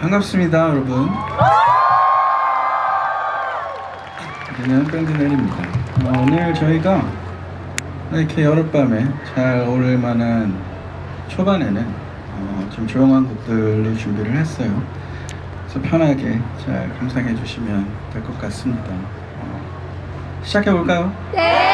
반갑습니다, 여러분. 우리는 밴드 넬입니다. 어, 오늘 저희가 이렇게 여름밤에 잘 어울릴 만한 초반에는 어, 좀 조용한 곡들로 준비를 했어요. 그래서 편하게 잘 감상해 주시면 될 것 같습니다. 어, 시작해 볼까요? 오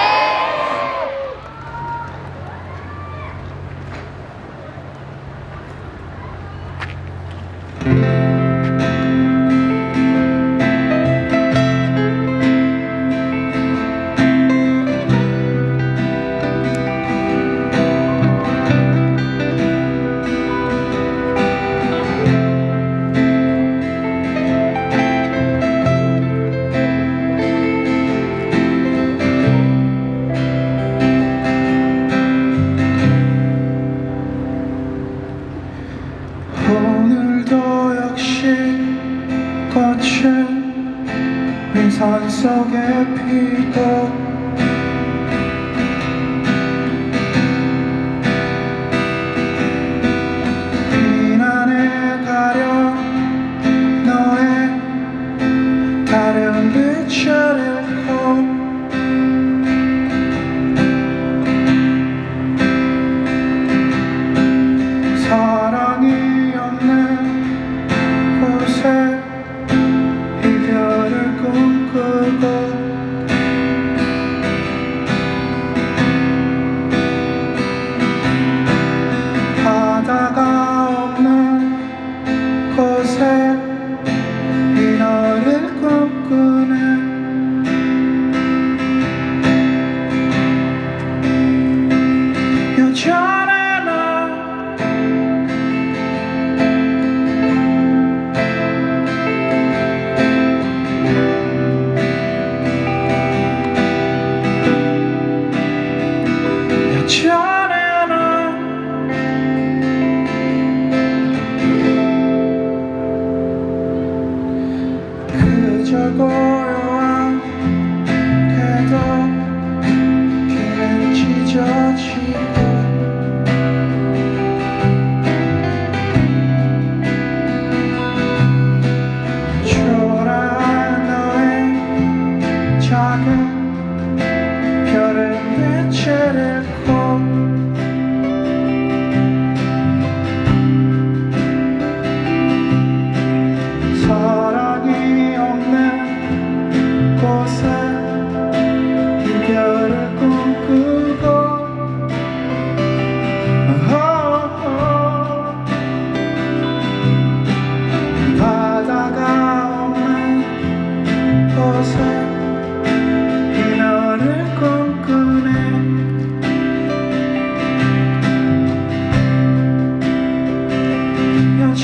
속에 피고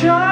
shine.